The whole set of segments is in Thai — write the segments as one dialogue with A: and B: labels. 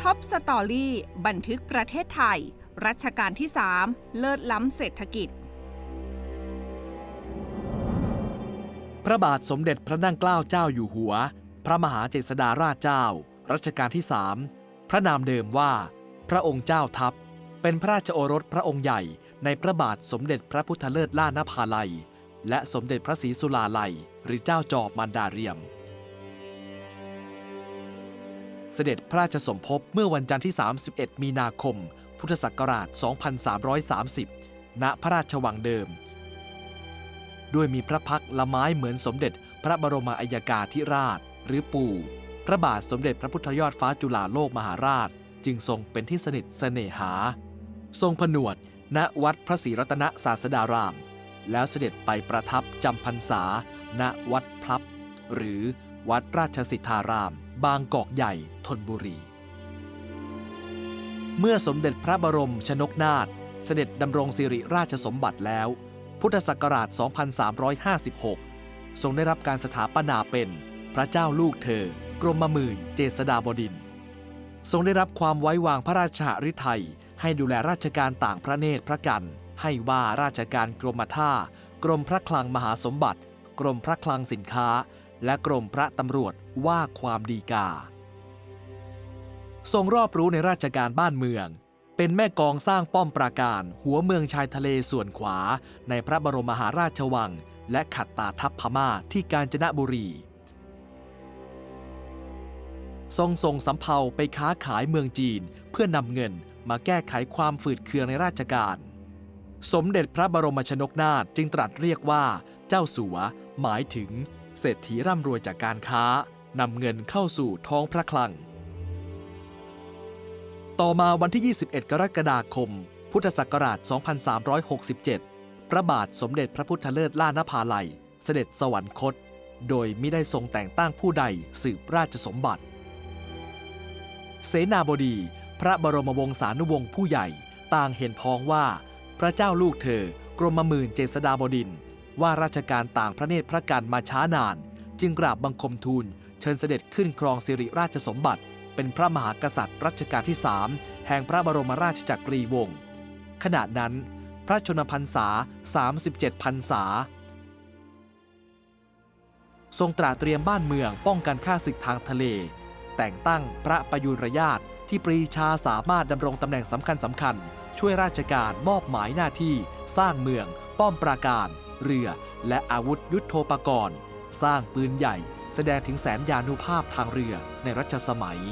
A: ท็อปสตอรี่บันทึกประเทศไทย รัชกาลที่ 3 เลิศล้ำเศรษฐกิจ
B: พระบาทสมเด็จพระนั่งเกล้าเจ้าอยู่หัว พระมหาเจษฎาราชเจ้า รัชกาลที่สามพระนามเดิมว่า พระองค์เจ้าทัพ เป็นพระราชโอรสพระองค์ใหญ่ในพระบาทสมเด็จพระพุทธเลิศล่านภาลัย และสมเด็จพระศรีสุลาลัย หรือเจ้าจอบมารดาเรียม เสด็จพระราชสมภพเมื่อวันจันทร์ที่ 31 มีนาคม พุทธศักราช 2330 ณ พระราชวังเดิม ด้วยมีพระพักตร์ละไม้เหมือนสมเด็จพระบรมอัยกาธิราช หรือปู่ พระบาทสมเด็จพระพุทธยอดฟ้าจุฬาโลกมหาราช จึงทรงเป็นที่สนิทเสน่หา ทรงผนวดณวัดพระศรีรัตนศาสดาราม แล้วเสด็จไปประทับจำพรรษา ณวัดพลับ หรือวัดราชสิทธาราม บางกอกใหญ่ธนบุรี เมื่อสมเด็จพระบรมชนกนาถเสด็จดำรงสิริราชสมบัติแล้ว พุทธศักราช 2356 ทรงได้รับการสถาปนาเป็นพระเจ้าลูกเธอ กรมหมื่นเจษฎาบดินทร์ทรงได้รับความไว้วางพระราชหฤทัยให้ดูแลราชการต่างพระเนตรพระกัน ให้ว่าราชการกรมท่า กรมพระคลังมหาสมบัติ กรมพระคลังสินค้า และกรมพระตำรวจว่าความดีกา ทรงรอบรู้ในราชการบ้านเมือง เป็นแม่กองสร้างป้อมปราการ หัวเมืองชายทะเลส่วนขวา ในพระบรมมหาราชวัง และขัดตาทัพพม่าที่กาญจนบุรี ทรงส่งสำเภาไปค้าขายเมืองจีนเพื่อนำเงินมาแก้ไขความฝืดเคืองในราชการ สมเด็จพระบรมชนกนาถจึงตรัสเรียกว่า เจ้าสัว หมายถึง เศรษฐีร่ำรวยจากการค้านำเงินเข้าสู่ท้องพระคลัง ต่อมาวันที่ 21 กรกฎาคม พุทธศักราช 2367 พระบาทสมเด็จพระพุทธเลิศล่านภาลัย เสด็จสวรรคต โดยไม่ได้ทรงแต่งตั้งผู้ใดสืบราชสมบัติ เสนาบดี พระบรมวงศานุวงศ์ผู้ใหญ่ต่างเห็นพ้องว่า พระเจ้าลูกเธอกรมหมื่นเจษฎาบดิน ว่าราชการต่างพระเนตรพระกันมาช้านาน จึงกราบบังคมทูลเชิญเสด็จขึ้นครองสิริราชสมบัติ เป็นพระมหากษัตริย์รัชกาลที่3แห่งพระบรมราชจักรีวงศ์ขณะนั้น พระชนมพรรษา 37พรรษา ทรงตราเตรียมบ้านเมืองป้องกันข้าศึกทางทะเล แต่งตั้งพระประยุรญาตที่ปรีชาสามารถดำรงตำแหน่งสำคัญสำคัญ ช่วยราชการมอบหมายหน้าที่ สร้างเมือง ป้อมปราการ เรือ และอาวุธยุทโธปกรณ์ สร้างปืนใหญ่ แสดงถึงแสนยานุภาพทางเรือในรัชสมัย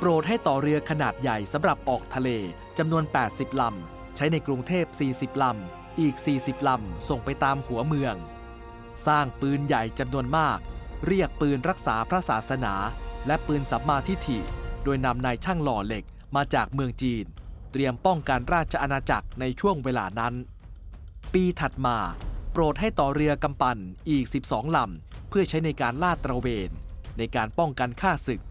B: โปรดให้ต่อเรือขนาดใหญ่สำหรับออกทะเลจำนวน 80 ลำ ใช้ในกรุงเทพ 40 ลำ อีก 40 ลำ ส่งไปตามหัวเมือง สร้างปืนใหญ่จำนวนมาก เรียกปืนรักษาพระศาสนา และปืนสัมมาทิฏฐิ โดยนำนายช่างหล่อเหล็กมาจากเมืองจีน เตรียมป้องกันราชอาณาจักรในช่วงเวลานั้น ปีถัดมา โปรดให้ต่อเรือกำปั่นอีก 12 ลำ เพื่อใช้ในการลาดตระเวน ในการป้องกันข้าศึก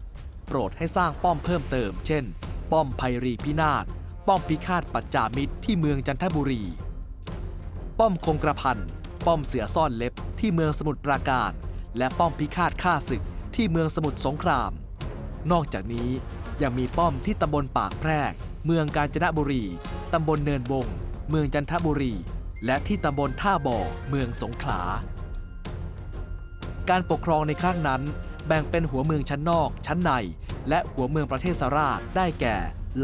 B: โปรดให้สร้างป้อมเพิ่มเติม เช่น ป้อมไพรีพินาศ ป้อมพิฆาตปัจจามิตรที่เมืองจันทบุรี ป้อมคงกระพัน ป้อมเสือซ่อนเล็บที่เมืองสมุทรปราการ และป้อมพิฆาตฆ่าศึกที่เมืองสมุทรสงคราม นอกจากนี้ยังมีป้อมที่ตำบลปากแพรก เมืองกาญจนบุรี ตำบลเนินวงเมืองจันทบุรี และที่ตำบลท่าบ่อ เมืองสงขลา การปกครองในครั้งนั้น แบ่งเป็นหัวเมืองชั้นนอก ชั้นใน และหัวเมืองประเทศสราชได้แก่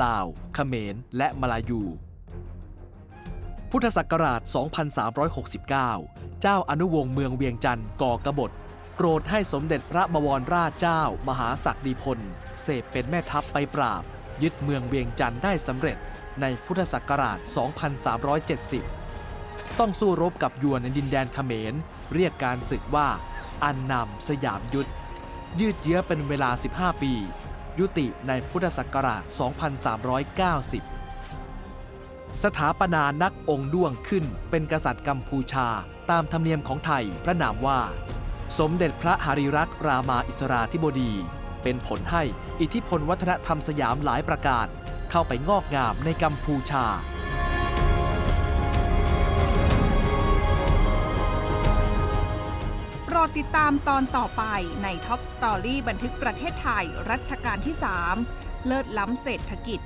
B: ลาว เขมร และมาลายู พุทธศักราช 2369 เจ้าอนุวงศ์เมืองเวียงจันทร์ก่อกบฏโปรดให้สมเด็จพระบวรราชเจ้า มหาศักดิพล เสพเป็นแม่ทัพไปปราบ ยึดเมืองเวียงจันทร์ได้สำเร็จในพุทธศักราช 2370 ต้องสู้รบกับยวนในดินแดนเขมร เรียกการศึกว่า อันนำสยามยุทธ ยืดเยื้อเป็นเวลา 15 ปี ยุติในพุทธศักราช 2390 สถาปนานักองค์ด้วงขึ้นเป็นกษัตริย์กัมพูชาตามธรรมเนียมของไทยพระนามว่า สมเด็จพระหริรักษ์รามาอิสราธิบดี เป็นผลให้อิทธิพลวัฒนธรรมสยามหลายประการ เข้าไปงอกงามในกัมพูชา
A: ดติดตามตอนต่อไปในท็อปสตอรี่บันทึกประเทศไทย รัชกาลที่ 3 เลิศล้ำเศรษฐกิจ